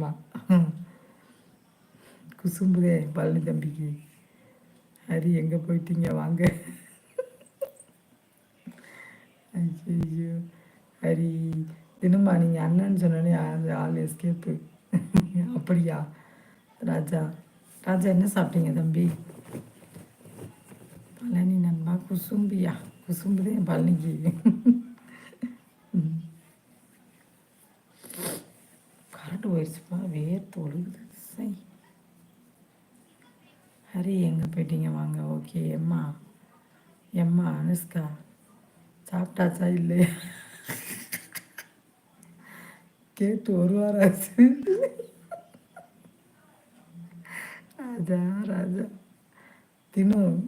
தினமா குசும்புதே பழனி தம்பிக்கு. ஹரி எங்கே போயிட்டீங்க? வாங்க. ஐயோ ஹரி தினமா நீங்கள் அண்ணன்னு சொன்னோன்னே அந்த ஆள் எஸ்கேப்பு அப்படியா? ராஜா. ராஜா என்ன சாப்பிட்டீங்க தம்பி? பழனி நண்பா குசும்பியா? குசும்புதே பழனிக்கு. கரண்ட் போயிடுச்சுப்பா வேர்த்து ஒழுகுது. சை. ஹரி எங்கே போயிட்டீங்க? வாங்க. ஓகே எம்மா. எம்மா அனுஷ்கா. சாப்பிட்டாச்சா? இல்லையா? கேட்டு ஒரு வாரம் ஆச்சு. ராஜா ராஜா. தினு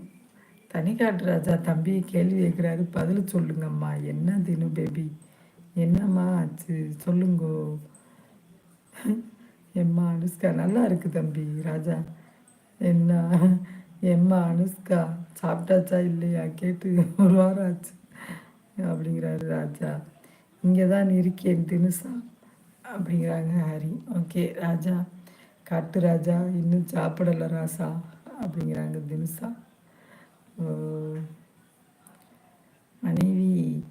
தனிக்காட்டு ராஜா. தம்பி கேள்வி கேட்குறாரு. பதில் சொல்லுங்கம்மா. என்ன தினு பேபி? என்னம்மா ஆச்சு? சொல்லுங்கோ. எம்மா அனுஷ்கா நல்லா இருக்கு தம்பி ராஜா. என்ன? எம்மா அனுஷ்கா சாப்பிட்டாச்சா இல்லையா? கேட்டு ஒரு வாரம் ஆச்சு. அப்படிங்கிறாரு ராஜா. இங்கே தான் இருக்கேன் தினுசா அப்படிங்கிறாங்க ஹரி. ஓகே ராஜா. காட்டு ராஜா இன்னும் சாப்பிடலை ராசா அப்படிங்கிறாங்க தினுசா. ஓ, மனைவி.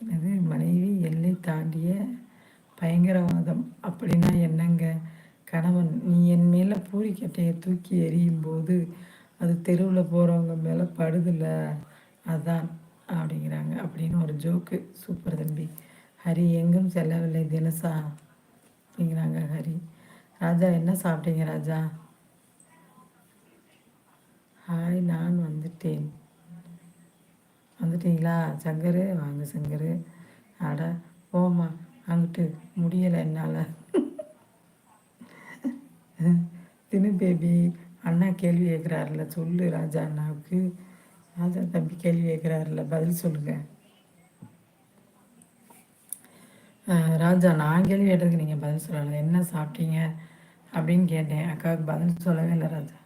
அது மனைவி எல்லை தாண்டிய பயங்கரவாதம் அப்படின்னா என்னங்க? கணவன் நீ என் மேலே பூரிக்கட்டையை தூக்கி எறியும் போது அது தெருவில் போகிறவங்க மேலே படுதில்ல அதான் அப்படிங்கிறாங்க. அப்படின்னு ஒரு ஜோக்கு. சூப்பர் தம்பி. ஹரி எங்கும் செல்லவில்லை தினசா? அப்படிங்கிறாங்க ஹரி. ராஜா என்ன சாப்பிட்டீங்க ராஜா? ஹாய் நான் வந்துட்டேன். வந்துட்டீங்களா? சங்கரு வாங்க சங்கரு. அட போமா அங்கிட்டு முடியலை என்னால். தினு பேபி அண்ணா கேள்வி கேட்குறாருல சொல்லு ராஜா அண்ணாவுக்கு. ராஜா தம்பி கேள்வி கேட்குறாருல பதில் சொல்லுங்க. அஹ், ராஜா நான் கேள்வி கேட்டதுக்கு நீங்கள் பதில் சொல்லலை. என்ன சாப்பிட்டீங்க அப்படின்னு கேட்டேன். அக்காவுக்கு பதில் சொல்லவே இல்லை ராஜா.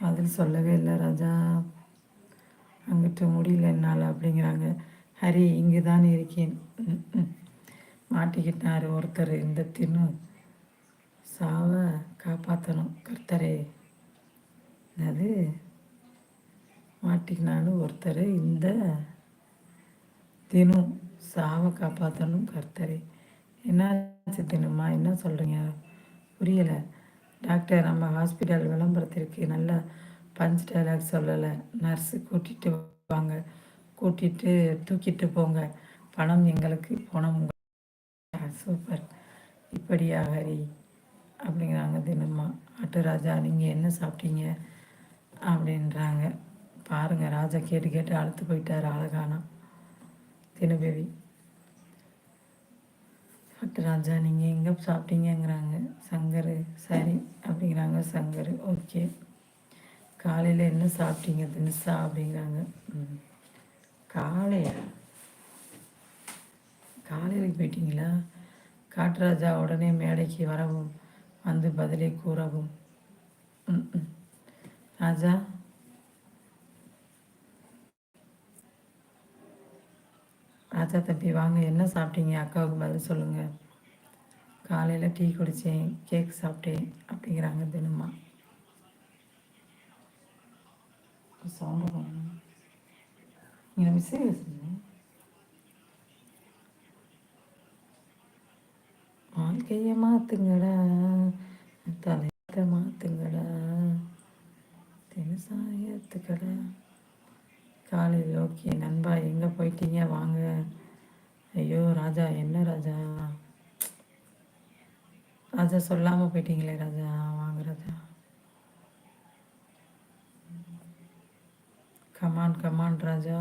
பதில் சொல்லவே இல்லை ராஜா. அங்கிட்டு முடியல என்னால் அப்படிங்கிறாங்க. ஹரி இங்கு தான் இருக்கேன் மாட்டிக்கிட்டார் ஒருத்தர். இந்த தின்னு சாவ காப்பாற்றணும் கர்த்தரே. என்னது? மாட்டிக்கினாலும் ஒருத்தர். இந்த தினம் சாவை காப்பாற்றணும் கர்த்தரே. என்னாச்சு தினமா என்ன சொல்கிறீங்க புரியலை. டாக்டர் நம்ம ஹாஸ்பிட்டல் விளம்பரத்திற்கு நல்லா பஞ்ச் டைலாக் சொல்லலை. நர்ஸு கூட்டிகிட்டு வாங்க. கூட்டிட்டு தூக்கிட்டு போங்க. பணம் எங்களுக்கு பணம் சூப்பர். இப்படியா ஹரி? அப்படிங்கிறாங்க தினமா. அட்டு ராஜா நீங்கள் என்ன சாப்பிட்டீங்க? அப்படின்றாங்க. பாருங்கள் ராஜா கேட்டு கேட்டு அழுத்து போயிட்டார் அழகானா. தினபேவி. அட்டு ராஜா நீங்கள் எங்கே சாப்பிட்டீங்கங்கிறாங்க. சங்கரு சரி அப்படிங்கிறாங்க சங்கரு. ஓகே. காலையில் என்ன சாப்பிட்டீங்க தினுசா? அப்படிங்கிறாங்க. ம். காலைய? காலையில் போயிட்டீங்களா? காட்டுராஜா உடனே மேடைக்கு வரவும் வந்து பதிலை கூறவும். ம், ம். ராஜா? ராஜா தம்பி வாங்க. என்ன சாப்பிட்டீங்க? அக்காவுக்கு பதில் சொல்லுங்கள் காலையில் டீ குடித்தேன் கேக் சாப்பிட்டேன் அப்படிங்கிறாங்க தினமா. சவுண்டு நீங்கள் மிஸ்ஸே பேசுங்க வாழ்க்கையை மாற்றுங்கடா தலையத்தை மாற்றுங்கடா தினசாயத்துக்கடா காலையில் ஓகே நண்பா எங்கே போயிட்டீங்க வாங்க ஐயோ ராஜா என்ன ராஜா ராஜா சொல்லாமல் போயிட்டீங்களே ராஜா வாங்க Raja come on come on Raja.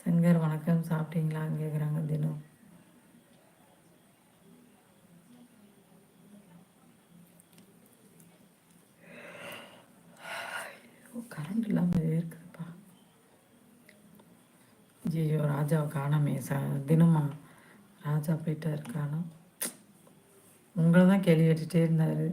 Shankar வணக்கம். சாப்பிட்டீங்களான்னு கேட்குறாங்க தினம். கரண்ட் இல்லாமல் இருக்குதுப்பா. ஜியோ ராஜாவை காணாமே. ச தினமா ராஜா போயிட்டாரு இருக்கானோ உங்களை தான் கேள்வி கேட்டுகிட்டே இருந்தார்.